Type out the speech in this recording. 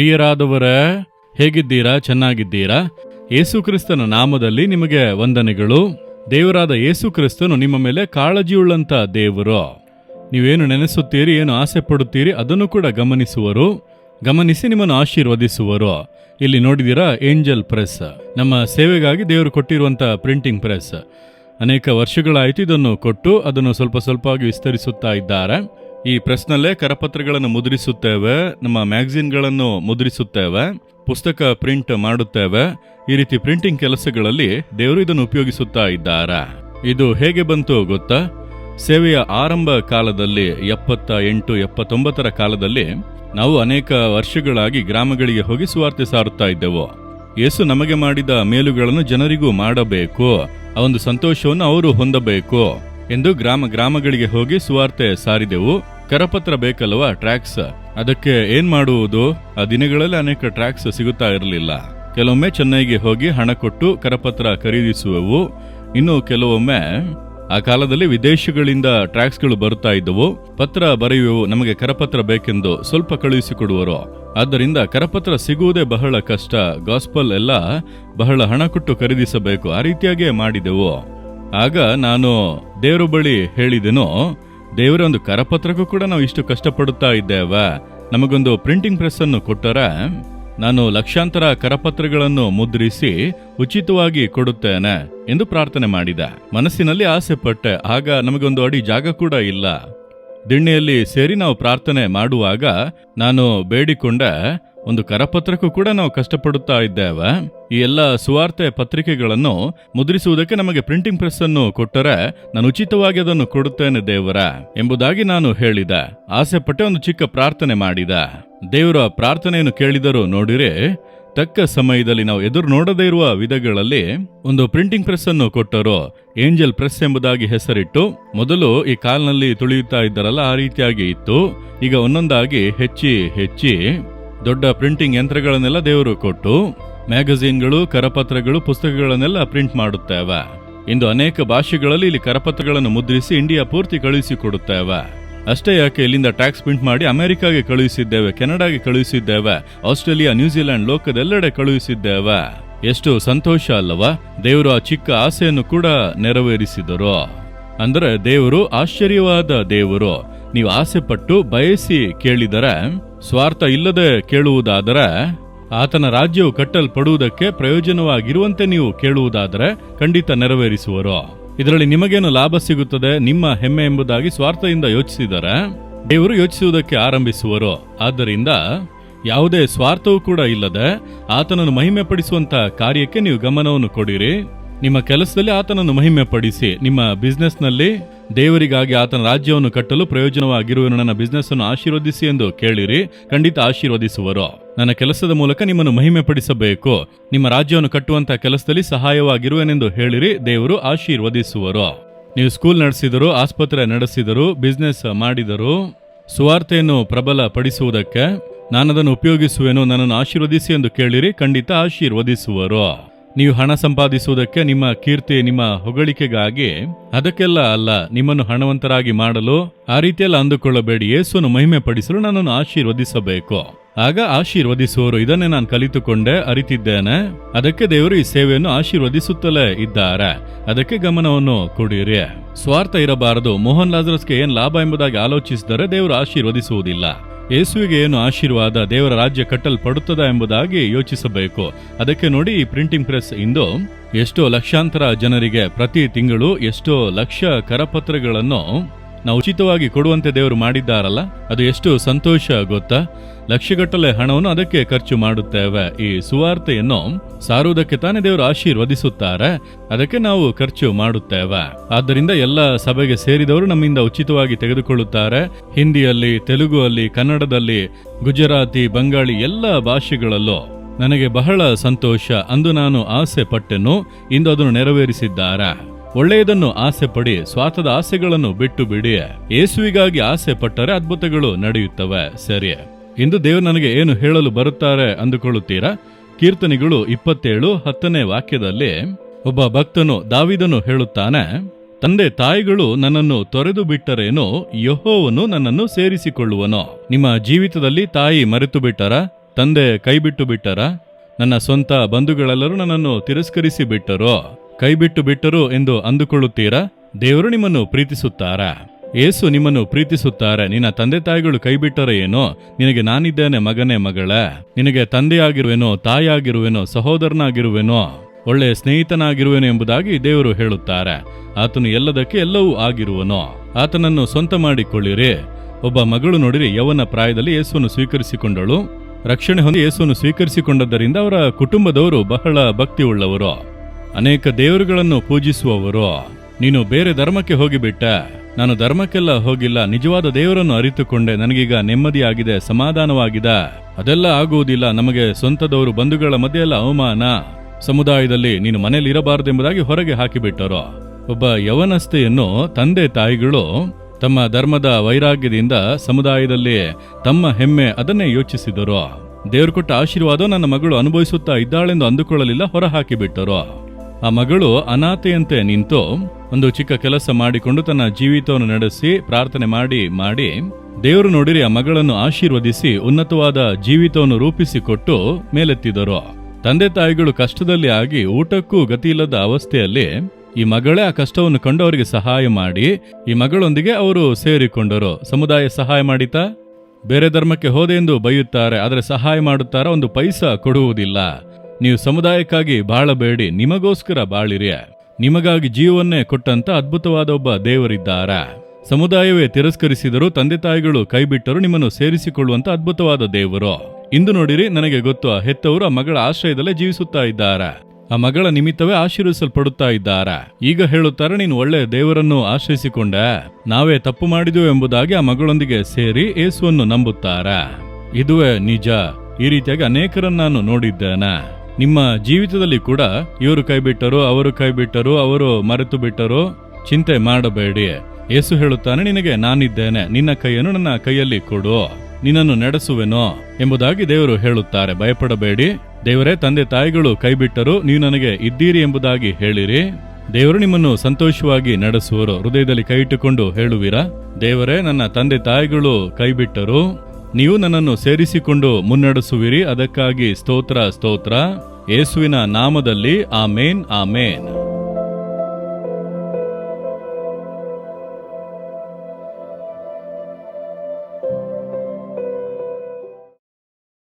ಪ್ರಿಯರಾದವರೇ, ಹೇಗಿದ್ದೀರಾ? ಚೆನ್ನಾಗಿದ್ದೀರಾ? ಯೇಸುಕ್ರಿಸ್ತನ ನಾಮದಲ್ಲಿ ನಿಮಗೆ ವಂದನೆಗಳು. ದೇವರಾದ ಯೇಸು ಕ್ರಿಸ್ತನು ನಿಮ್ಮ ಮೇಲೆ ಕಾಳಜಿಯುಳ್ಳಂತ ದೇವರು. ನೀವೇನು ನೆನೆಸುತ್ತೀರಿ, ಏನು ಆಸೆ ಪಡುತ್ತೀರಿ ಅದನ್ನು ಕೂಡ ಗಮನಿಸುವರು. ಗಮನಿಸಿ ನಿಮ್ಮನ್ನು ಆಶೀರ್ವದಿಸುವರು. ಇಲ್ಲಿ ನೋಡಿದಿರಾ ಏಂಜಲ್ ಪ್ರೆಸ್. ನಮ್ಮ ಸೇವೆಗಾಗಿ ದೇವರು ಕೊಟ್ಟಿರುವಂತ ಪ್ರಿಂಟಿಂಗ್ ಪ್ರೆಸ್. ಅನೇಕ ವರ್ಷಗಳಾಯಿತು ಇದನ್ನು ಕೊಟ್ಟು, ಅದನ್ನು ಸ್ವಲ್ಪ ಸ್ವಲ್ಪವಾಗಿ ವಿಸ್ತರಿಸುತ್ತಾ ಇದ್ದಾರೆ. ಈ ಪ್ರೆಸ್ನಲ್ಲೇ ಕರಪತ್ರಗಳನ್ನು ಮುದ್ರಿಸುತ್ತೇವೆ, ನಮ್ಮ ಮ್ಯಾಗಝಿನ್ಗಳನ್ನು ಮುದ್ರಿಸುತ್ತೇವೆ, ಪುಸ್ತಕ ಪ್ರಿಂಟ್ ಮಾಡುತ್ತೇವೆ. ಈ ರೀತಿ ಪ್ರಿಂಟಿಂಗ್ ಕೆಲಸಗಳಲ್ಲಿ ದೇವರು ಇದನ್ನು ಉಪಯೋಗಿಸುತ್ತಾ ಇದ್ದಾರೆ? ಇದು ಹೇಗೆ ಬಂತು ಗೊತ್ತಾ? ಸೇವೆಯ ಆರಂಭ ಕಾಲದಲ್ಲಿ, ಎಪ್ಪತ್ತ ಎಂಟು, ಎಪ್ಪತ್ತೊಂಬತ್ತರ ಕಾಲದಲ್ಲಿ ನಾವು ಅನೇಕ ವರ್ಷಗಳಾಗಿ ಗ್ರಾಮಗಳಿಗೆ ಹೋಗಿ ಸುವಾರ್ತೆ ಸಾರುತ್ತಾ ಇದ್ದೆವು. ಯೇಸು ನಮಗೆ ಮಾಡಿದ ಮೇಲುಗಳನ್ನು ಜನರಿಗೂ ಮಾಡಬೇಕು. ಆ ಒಂದು ಸಂತೋಷವನ್ನು ಅವರು ಹೊಂದಬೇಕು. ಎಂದು ಗ್ರಾಮ ಗ್ರಾಮಗಳಿಗೆ ಹೋಗಿ ಸುವಾರ್ತೆ ಸಾರಿದೆವು. ಕರಪತ್ರ ಬೇಕಲ್ವಾ ಟ್ರ್ಯಾಕ್ಸ್? ಅದಕ್ಕೆ ಏನ್ ಮಾಡುವುದು? ಆ ದಿನಗಳಲ್ಲಿ ಅನೇಕ ಟ್ರ್ಯಾಕ್ಸ್ ಸಿಗುತ್ತಾ ಇರಲಿಲ್ಲ. ಕೆಲವೊಮ್ಮೆ ಚೆನ್ನೈಗೆ ಹೋಗಿ ಹಣ ಕೊಟ್ಟು ಕರಪತ್ರ ಖರೀದಿಸುವೆವು. ಇನ್ನು ಕೆಲವೊಮ್ಮೆ ಆ ಕಾಲದಲ್ಲಿ ವಿದೇಶಗಳಿಂದ ಟ್ರ್ಯಾಕ್ಸ್ಗಳು ಬರುತ್ತಾ ಇದ್ದವು. ಪತ್ರ ಬರೆಯುವು ನಮಗೆ ಕರಪತ್ರ ಬೇಕೆಂದು ಸ್ವಲ್ಪ ಕಳುಹಿಸಿಕೊಡುವರು? ಆದ್ದರಿಂದ ಕರಪತ್ರ ಸಿಗುವುದೇ ಬಹಳ ಕಷ್ಟ. ಗಾಸ್ಪಲ್ ಎಲ್ಲ ಬಹಳ ಹಣ ಕೊಟ್ಟು ಖರೀದಿಸಬೇಕು. ಆ ರೀತಿಯಾಗಿಯೇ ಮಾಡಿದೆವು. ಆಗ ನಾನು ದೇವರ ಬಳಿ ಹೇಳಿದೆನೋ ದೇವರ ಒಂದು ಕರಪತ್ರಕ್ಕೂ ಕೂಡ ನಾವು ಇಷ್ಟು ಕಷ್ಟಪಡುತ್ತಾ ಇದ್ದೇವ? ನಮಗೊಂದು ಪ್ರಿಂಟಿಂಗ್ ಪ್ರೆಸ್ ಅನ್ನು ಕೊಟ್ಟರೆ ನಾನು ಲಕ್ಷಾಂತರ ಕರಪತ್ರಗಳನ್ನು ಮುದ್ರಿಸಿ ಉಚಿತವಾಗಿ ಕೊಡುತ್ತೇನೆ ಎಂದು ಪ್ರಾರ್ಥನೆ ಮಾಡಿದ. ಮನಸ್ಸಿನಲ್ಲಿ ಆಸೆ ಪಟ್ಟೆ, ಆಗ ನಮಗೊಂದು ಅಡಿ ಜಾಗ ಕೂಡ ಇಲ್ಲ. ದಿಣ್ಣೆಯಲ್ಲಿ ಸೇರಿ ನಾವು ಪ್ರಾರ್ಥನೆ ಮಾಡುವಾಗ ನಾನು ಬೇಡಿಕೊಂಡೆ ಒಂದು ಕರಪತ್ರಕ್ಕೂ ಕೂಡ ನಾವು ಕಷ್ಟಪಡುತ್ತಾ ಇದ್ದೇವೆ. ಈ ಎಲ್ಲ ಸುವಾರ್ತೆ ಪತ್ರಿಕೆಗಳನ್ನು ಮುದ್ರಿಸುವುದಕ್ಕೆ ನಮಗೆ ಪ್ರಿಂಟಿಂಗ್ ಪ್ರೆಸ್ ಅನ್ನು ಕೊಟ್ಟರೆ ನಾನು ಉಚಿತವಾಗಿ ಅದನ್ನು ಕೊಡುತ್ತೇನೆ ದೇವರ ಎಂಬುದಾಗಿ ನಾನು ಹೇಳಿದೆ. ಆಸೆ ಪಟ್ಟೆ ಒಂದು ಚಿಕ್ಕ ಪ್ರಾರ್ಥನೆ ಮಾಡಿದ. ದೇವರ ಪ್ರಾರ್ಥನೆಯನ್ನು ಕೇಳಿದರೂ ನೋಡಿರೆ, ತಕ್ಕ ಸಮಯದಲ್ಲಿ ನಾವು ಎದುರು ನೋಡದೇ ಇರುವ ವಿಧಗಳಲ್ಲಿ ಒಂದು ಪ್ರಿಂಟಿಂಗ್ ಪ್ರೆಸ್ ಅನ್ನು ಕೊಟ್ಟರು. ಏಂಜಲ್ ಪ್ರೆಸ್ ಎಂಬುದಾಗಿ ಹೆಸರಿಟ್ಟು ಮೊದಲು ಈ ಕಾಲ್ನಲ್ಲಿ ತುಳಿಯುತ್ತಾ ಇದ್ದರಲ್ಲ ಆ ರೀತಿಯಾಗಿ ಇತ್ತು. ಈಗ ಒಂದೊಂದಾಗಿ ಹೆಚ್ಚಿ ಹೆಚ್ಚಿ ದೊಡ್ಡ ಪ್ರಿಂಟಿಂಗ್ ಯಂತ್ರಗಳನ್ನೆಲ್ಲ ದೇವರು ಕೊಟ್ಟು ಮ್ಯಾಗಝೀನ್ಗಳು ಕರಪತ್ರಗಳು, ಪುಸ್ತಕಗಳನ್ನೆಲ್ಲ ಪ್ರಿಂಟ್ ಮಾಡುತ್ತೇವೆ. ಇಂದು ಅನೇಕ ಭಾಷೆಗಳಲ್ಲಿ ಇಲ್ಲಿ ಕರಪತ್ರಗಳನ್ನು ಮುದ್ರಿಸಿ ಇಂಡಿಯಾ ಪೂರ್ತಿ ಕಳುಹಿಸಿಕೊಡುತ್ತೇವೆ. ಅಷ್ಟೇ ಯಾಕೆ ಇಲ್ಲಿಂದ ಟ್ಯಾಕ್ಸ್ ಪ್ರಿಂಟ್ ಮಾಡಿ ಅಮೆರಿಕಾಗೆ ಕಳುಹಿಸಿದ್ದೇವೆ, ಕೆನಡಾಗೆ ಕಳುಹಿಸಿದ್ದೇವೆ, ಆಸ್ಟ್ರೇಲಿಯಾ ನ್ಯೂಜಿಲೆಂಡ್ ಲೋಕದೆಲ್ಲೆಡೆ ಕಳುಹಿಸಿದ್ದೇವೆ. ಎಷ್ಟು ಸಂತೋಷ ಅಲ್ಲವಾ, ದೇವರು ಆ ಚಿಕ್ಕ ಆಸೆಯನ್ನು ಕೂಡ ನೆರವೇರಿಸಿದರು. ಅಂದರೆ ದೇವರು ಆಶ್ಚರ್ಯವಾದ ದೇವರು. ನೀವು ಆಸೆ ಪಟ್ಟು ಬಯಸಿ ಕೇಳಿದರೆ ಸ್ವಾರ್ಥ ಇಲ್ಲದೆ ಕೇಳುವುದಾದರೆ, ಆತನ ರಾಜ್ಯವು ಕಟ್ಟಲ್ಪಡುವುದಕ್ಕೆ ಪ್ರಯೋಜನವಾಗಿರುವಂತೆ ನೀವು ಕೇಳುವುದಾದರೆ ಖಂಡಿತ ನೆರವೇರಿಸುವರು. ಇದರಲ್ಲಿ ನಿಮಗೇನು ಲಾಭ ಸಿಗುತ್ತದೆ? ನಿಮ್ಮ ಹೆಮ್ಮೆ ಎಂಬುದಾಗಿ ಸ್ವಾರ್ಥದಿಂದ ಯೋಚಿಸಿದರೆ, ದೇವರು ಯೋಚಿಸುವುದಕ್ಕೆ ಆರಂಭಿಸುವರು. ಆದ್ದರಿಂದ ಯಾವುದೇ ಸ್ವಾರ್ಥವೂ ಕೂಡ ಇಲ್ಲದೆ ಆತನನ್ನು ಮಹಿಮೆ ಪಡಿಸುವಂತ ಕಾರ್ಯಕ್ಕೆ ನೀವು ಗಮನವನ್ನು ಕೊಡಿರಿ. ನಿಮ್ಮ ಕೆಲಸದಲ್ಲಿ ಆತನನ್ನು ಮಹಿಮೆ ಪಡಿಸಿ ನಿಮ್ಮ ಬಿಸ್ನೆಸ್ನಲ್ಲಿ ದೇವರಿಗಾಗಿ ಆತನ ರಾಜ್ಯವನ್ನು ಕಟ್ಟಲು ಪ್ರಯೋಜನವಾಗಿರುವ ನನ್ನ ಬಿಸ್ನೆಸ್ ಅನ್ನು ಆಶೀರ್ವದಿಸಿ ಎಂದು ಕೇಳಿರಿ, ಖಂಡಿತ ಆಶೀರ್ವದಿಸುವರು. ನನ್ನ ಕೆಲಸದ ಮೂಲಕ ನಿಮ್ಮನ್ನು ಮಹಿಮೆ ಪಡಿಸಬೇಕು ನಿಮ್ಮ ರಾಜ್ಯವನ್ನು ಕಟ್ಟುವಂತಹ ಕೆಲಸದಲ್ಲಿ ಸಹಾಯವಾಗಿರುವೆನೆಂದು ಹೇಳಿರಿ, ದೇವರು ಆಶೀರ್ವದಿಸುವರು. ನೀವು ಸ್ಕೂಲ್ ನಡೆಸಿದರು, ಆಸ್ಪತ್ರೆ ನಡೆಸಿದರು ಬಿಸ್ನೆಸ್ ಮಾಡಿದರು, ಸುವಾರ್ತೆಯನ್ನು ಪ್ರಬಲ ಪಡಿಸುವುದಕ್ಕೆ ನಾನದನ್ನು ಉಪಯೋಗಿಸುವೆನು. ನನ್ನನ್ನು ಆಶೀರ್ವದಿಸಿ ಎಂದು ಕೇಳಿರಿ, ಖಂಡಿತ ಆಶೀರ್ವದಿಸುವರು. ನೀವು ಹಣ ಸಂಪಾದಿಸುವುದಕ್ಕೆ ನಿಮ್ಮ ಕೀರ್ತಿ, ನಿಮ್ಮ ಹೊಗಳಿಕೆಗಾಗಿ ಅದಕ್ಕೆಲ್ಲ ಅಲ್ಲ, ನಿಮ್ಮನ್ನು ಹಣವಂತರಾಗಿ ಮಾಡಲು ಆ ರೀತಿಯೆಲ್ಲ ಅಂದುಕೊಳ್ಳಬೇಡಿ. ಯೇಸುವನ್ನು ಮಹಿಮೆ ಪಡಿಸಲು ನನ್ನನ್ನು ಆಶೀರ್ವದಿಸಬೇಕು. ಆಗ ಆಶೀರ್ವದಿಸುವರು ಇದನ್ನೇ ನಾನು ಕಲಿತುಕೊಂಡೆ ಅರಿತಿದ್ದೇನೆ. ಅದಕ್ಕೆ ದೇವರು ಈ ಸೇವೆಯನ್ನು ಆಶೀರ್ವದಿಸುತ್ತಲೇ ಇದ್ದಾರೆ. ಅದಕ್ಕೆ ಗಮನವನ್ನು ಕೊಡಿರಿ. ಸ್ವಾರ್ಥ ಇರಬಾರದು. ಮೋಹನ್ ಲಾಜರಸ್ಗೆ ಏನ್ ಲಾಭ ಎಂಬುದಾಗಿ ಆಲೋಚಿಸಿದರೆ ದೇವರು ಆಶೀರ್ವದಿಸುವುದಿಲ್ಲ. ಯೇಸುವಿಗೆ ಏನು ಆಶೀರ್ವಾದ ದೇವರ ರಾಜ್ಯ ಕಟ್ಟಲ್ಪಡುತ್ತದೆ ಎಂಬುದಾಗಿ ಯೋಚಿಸಬೇಕು. ಅದಕ್ಕೆ ನೋಡಿ ಈ ಪ್ರಿಂಟಿಂಗ್ ಪ್ರೆಸ್ ಇಂದು ಎಷ್ಟೋ ಲಕ್ಷಾಂತರ ಜನರಿಗೆ ಪ್ರತಿ ತಿಂಗಳು ಎಷ್ಟೋ ಲಕ್ಷ ಕರಪತ್ರಗಳನ್ನು ನಾವು ಉಚಿತವಾಗಿ ಕೊಡುವಂತೆ ದೇವರು ಮಾಡಿದ್ದಾರಲ್ಲ? ಅದು ಎಷ್ಟು ಸಂತೋಷ ಗೊತ್ತಾ? ಲಕ್ಷಗಟ್ಟಲೆ ಹಣವನ್ನು ಅದಕ್ಕೆ ಖರ್ಚು ಮಾಡುತ್ತೇವೆ. ಈ ಸುವಾರ್ತೆಯನ್ನು ಸಾರುವುದಕ್ಕೆ ತಾನೇ ದೇವರು ಆಶೀರ್ವದಿಸುತ್ತಾರೆ. ಅದಕ್ಕೆ ನಾವು ಖರ್ಚು ಮಾಡುತ್ತೇವೆ. ಆದ್ದರಿಂದ ಎಲ್ಲ ಸಭೆಗೆ ಸೇರಿದವರು ನಮ್ಮಿಂದ ಉಚಿತವಾಗಿ ತೆಗೆದುಕೊಳ್ಳುತ್ತಾರೆ. ಹಿಂದಿಯಲ್ಲಿ ತೆಲುಗು ಅಲ್ಲಿ ಕನ್ನಡದಲ್ಲಿ, ಗುಜರಾತಿ, ಬಂಗಾಳಿ ಎಲ್ಲ ಭಾಷೆಗಳಲ್ಲೂ ನನಗೆ ಬಹಳ ಸಂತೋಷ. ಅಂದು ನಾನು ಆಸೆ ಪಟ್ಟೆನು, ಇಂದು ಅದನ್ನು ನೆರವೇರಿಸಿದ್ದಾರೆ. ಒಳ್ಳೆಯದನ್ನು ಆಸೆ ಪಡಿ ಸ್ವಾರ್ಥದ ಆಸೆಗಳನ್ನು ಬಿಟ್ಟು ಬಿಡಿ. ಯೇಸುವಿಗಾಗಿ ಆಸೆ ಪಟ್ಟರೆ ಅದ್ಭುತಗಳು ನಡೆಯುತ್ತವೆ. ಸರಿ. ಇಂದು ದೇವರು ನನಗೆ ಏನು ಹೇಳಲು ಬರುತ್ತಾರೆ ಅಂದುಕೊಳ್ಳುತ್ತೀರಾ? ಕೀರ್ತನೆಗಳು ಇಪ್ಪತ್ತೇಳು, ಹತ್ತನೇ ವಾಕ್ಯದಲ್ಲಿ ಒಬ್ಬ ಭಕ್ತನು ದಾವಿದನು ಹೇಳುತ್ತಾನೆ, ತಂದೆ, ತಾಯಿಗಳು ನನ್ನನ್ನು ತೊರೆದು ಬಿಟ್ಟರೇನೋ? ಯಹೋವನು ನನ್ನನ್ನು ಸೇರಿಸಿಕೊಳ್ಳುವನೋ? ನಿಮ್ಮ ಜೀವಿತದಲ್ಲಿ ತಾಯಿ ಮರೆತು ಬಿಟ್ಟರ ತಂದೆ ಕೈಬಿಟ್ಟು ಬಿಟ್ಟರ? ನನ್ನ ಸ್ವಂತ ಬಂಧುಗಳೆಲ್ಲರೂ ನನ್ನನ್ನು ತಿರಸ್ಕರಿಸಿ ಬಿಟ್ಟರೋ ಕೈಬಿಟ್ಟು ಬಿಟ್ಟರು ಎಂದು ಅಂದುಕೊಳ್ಳುತ್ತೀರಾ? ದೇವರು ನಿಮ್ಮನ್ನು ಪ್ರೀತಿಸುತ್ತಾರಾ? ಏಸು ನಿಮ್ಮನ್ನು ಪ್ರೀತಿಸುತ್ತಾರೆ. ನಿನ್ನ ತಂದೆ ತಾಯಿಗಳು ಕೈಬಿಟ್ಟರೆ ಏನೋ? ನಿನಗೆ ನಾನಿದ್ದೇನೆ ಮಗನೇ ಮಗಳ. ನಿನಗೆ ತಂದೆಯಾಗಿರುವೆನೋ, ತಾಯಿಯಾಗಿರುವೆನೋ, ಸಹೋದರನಾಗಿರುವೆನೋ? ಒಳ್ಳೆಯ ಸ್ನೇಹಿತನಾಗಿರುವೆನು ಎಂಬುದಾಗಿ ದೇವರು ಹೇಳುತ್ತಾರೆ. ಆತನು ಎಲ್ಲದಕ್ಕೆ ಎಲ್ಲವೂ ಆಗಿರುವನೋ? ಆತನನ್ನು ಸ್ವಂತ ಮಾಡಿಕೊಳ್ಳಿರಿ. ಒಬ್ಬ ಮಗಳು ನೋಡಿರಿ, ಯವನ ಪ್ರಾಯದಲ್ಲಿ ಯೇಸುವನ್ನು ಸ್ವೀಕರಿಸಿಕೊಂಡಳು. ರಕ್ಷಣೆ ಹೊಂದಿ ಯೇಸುವನ್ನು ಸ್ವೀಕರಿಸಿಕೊಂಡದ್ದರಿಂದ ಅವರ ಕುಟುಂಬದವರು ಬಹಳ ಭಕ್ತಿ ಉಳ್ಳವರು ಅನೇಕ ದೇವರುಗಳನ್ನು ಪೂಜಿಸುವವರು. ನೀನು ಬೇರೆ ಧರ್ಮಕ್ಕೆ ಹೋಗಿಬಿಟ್ಟ. ನಾನು ಧರ್ಮಕ್ಕೆಲ್ಲ ಹೋಗಿಲ್ಲ. ನಿಜವಾದ ದೇವರನ್ನು ಅರಿತುಕೊಂಡೆ. ನನಗೀಗ ನೆಮ್ಮದಿಯಾಗಿದೆ. ಸಮಾಧಾನವಾಗಿದೆ. ಅದೆಲ್ಲ ಆಗುವುದಿಲ್ಲ. ನಮಗೆ ಸ್ವಂತದವರು ಬಂಧುಗಳ ಮಧ್ಯೆ ಎಲ್ಲ ಅವಮಾನ. ಸಮುದಾಯದಲ್ಲಿ ನೀನು ಮನೇಲಿ ಇರಬಾರದೆಂಬುದಾಗಿ ಹೊರಗೆ ಹಾಕಿಬಿಟ್ಟರು. ಒಬ್ಬ ಯವನಸ್ಥೆಯನ್ನು ತಂದೆ ತಾಯಿಗಳು ತಮ್ಮ ಧರ್ಮದ ವೈರಾಗ್ಯದಿಂದ ಸಮುದಾಯದಲ್ಲಿ ತಮ್ಮ ಹೆಮ್ಮೆ ಅದನ್ನೇ ಯೋಚಿಸಿದರು. ದೇವರು ಕೊಟ್ಟ ಆಶೀರ್ವಾದ ನನ್ನ ಮಗಳು ಅನುಭವಿಸುತ್ತಾ ಇದ್ದಾಳೆಂದು ಅಂದುಕೊಳ್ಳಲಿಲ್ಲ. ಹೊರ ಹಾಕಿಬಿಟ್ಟರು ಆ ಮಗಳು ಅನಾಥೆಯಂತೆ ನಿಂತು ಒಂದು ಚಿಕ್ಕ ಕೆಲಸ ಮಾಡಿಕೊಂಡು ತನ್ನ ಜೀವಿತವನ್ನು ನಡೆಸಿ ಪ್ರಾರ್ಥನೆ ಮಾಡಿ ಮಾಡಿ ದೇವರು ನೋಡಿರಿ ಆ ಮಗಳನ್ನು ಆಶೀರ್ವದಿಸಿ ಉನ್ನತವಾದ ಜೀವಿತವನ್ನು ರೂಪಿಸಿಕೊಟ್ಟು ಮೇಲೆತ್ತಿದರು. ತಂದೆ ತಾಯಿಗಳು ಕಷ್ಟದಲ್ಲಿ ಆಗಿ ಊಟಕ್ಕೂ ಗತಿಯಿಲ್ಲದ ಅವಸ್ಥೆಯಲ್ಲಿ ಈ ಮಗಳೇ ಆ ಕಷ್ಟವನ್ನು ಕಂಡವರಿಗೆ ಸಹಾಯ ಮಾಡಿ ಈ ಮಗಳೊಂದಿಗೆ ಅವರು ಸೇರಿಕೊಂಡರು. ಸಮುದಾಯ ಸಹಾಯ ಮಾಡಿತಾ? ಬೇರೆ ಧರ್ಮಕ್ಕೆ ಹೋದೆ ಎಂದು ಬೈಯುತ್ತಾರೆ, ಆದರೆ ಸಹಾಯ ಮಾಡುತ್ತಾರೆ? ಒಂದು ಪೈಸ ಕೊಡುವುದಿಲ್ಲ. ನೀವು ಸಮುದಾಯಕ್ಕಾಗಿ ಬಾಳಬೇಡಿ, ನಿಮಗೋಸ್ಕರ ಬಾಳಿರಿ. ನಿಮಗಾಗಿ ಜೀವವನ್ನೇ ಕೊಟ್ಟಂತ ಅದ್ಭುತವಾದ ಒಬ್ಬ ದೇವರಿದ್ದಾರ. ಸಮುದಾಯವೇ ತಿರಸ್ಕರಿಸಿದರೂ ತಂದೆ ತಾಯಿಗಳು ಕೈಬಿಟ್ಟರು ನಿಮ್ಮನ್ನು ಸೇರಿಸಿಕೊಳ್ಳುವಂತ ಅದ್ಭುತವಾದ ದೇವರು. ಇಂದು ನೋಡಿರಿ, ನನಗೆ ಗೊತ್ತು, ಆ ಹೆತ್ತವರು ಆ ಮಗಳ ಆಶ್ರಯದಲ್ಲೇ ಜೀವಿಸುತ್ತಾ ಇದ್ದಾರೆ. ಆ ಮಗಳ ನಿಮಿತ್ತವೇ ಆಶೀರ್ವಿಸಲ್ಪಡುತ್ತಾ ಇದ್ದಾರೆ. ಈಗ ಹೇಳುತ್ತಾರೆ, ನೀನು ಒಳ್ಳೆಯ ದೇವರನ್ನು ಆಶ್ರಯಿಸಿಕೊಂಡ. ನಾವೇ ತಪ್ಪು ಮಾಡಿದೆವು ಎಂಬುದಾಗಿ ಆ ಮಗಳೊಂದಿಗೆ ಸೇರಿ ಏಸುವನ್ನು ನಂಬುತ್ತಾರೆ. ಇದುವೇ ನಿಜ. ಈ ರೀತಿಯಾಗಿ ಅನೇಕರನ್ನ ನಾನು ನೋಡಿದ್ದೇನೆ. ನಿಮ್ಮ ಜೀವಿತದಲ್ಲಿ ಕೂಡ ಇವರು ಕೈಬಿಟ್ಟರು ಅವರು ಕೈಬಿಟ್ಟರು ಅವರು ಮರೆತು ಬಿಟ್ಟರು, ಚಿಂತೆ ಮಾಡಬೇಡಿ. ಏಸು ಹೇಳುತ್ತಾನೆ, ನಿನಗೆ ನಾನಿದ್ದೇನೆ, ನಿನ್ನ ಕೈಯನ್ನು ನನ್ನ ಕೈಯಲ್ಲಿ ಕೊಡು, ನಿನ್ನನ್ನು ನಡೆಸುವೆನೋ ಎಂಬುದಾಗಿ ದೇವರು ಹೇಳುತ್ತಾರೆ. ಭಯಪಡಬೇಡಿ. ದೇವರೇ, ತಂದೆ ತಾಯಿಗಳು ಕೈಬಿಟ್ಟರು ನೀವು ನನಗೆ ಇದ್ದೀರಿ ಎಂಬುದಾಗಿ ಹೇಳಿರಿ. ದೇವರು ನಿಮ್ಮನ್ನು ಸಂತೋಷವಾಗಿ ನಡೆಸುವರು. ಹೃದಯದಲ್ಲಿ ಕೈ ಇಟ್ಟುಕೊಂಡು ಹೇಳುವಿರಾ? ದೇವರೇ, ನನ್ನ ತಂದೆ ತಾಯಿಗಳು ಕೈಬಿಟ್ಟರು ನೀವು ನನ್ನನ್ನು ಸೇರಿಸಿಕೊಂಡು ಮುನ್ನಡೆಸುವಿರಿ. ಅದಕ್ಕಾಗಿ ಸ್ತೋತ್ರ ಸ್ತೋತ್ರ. ಯೇಸುವಿನ ನಾಮದಲ್ಲಿ ಆಮೇನ್ ಆಮೇನ್.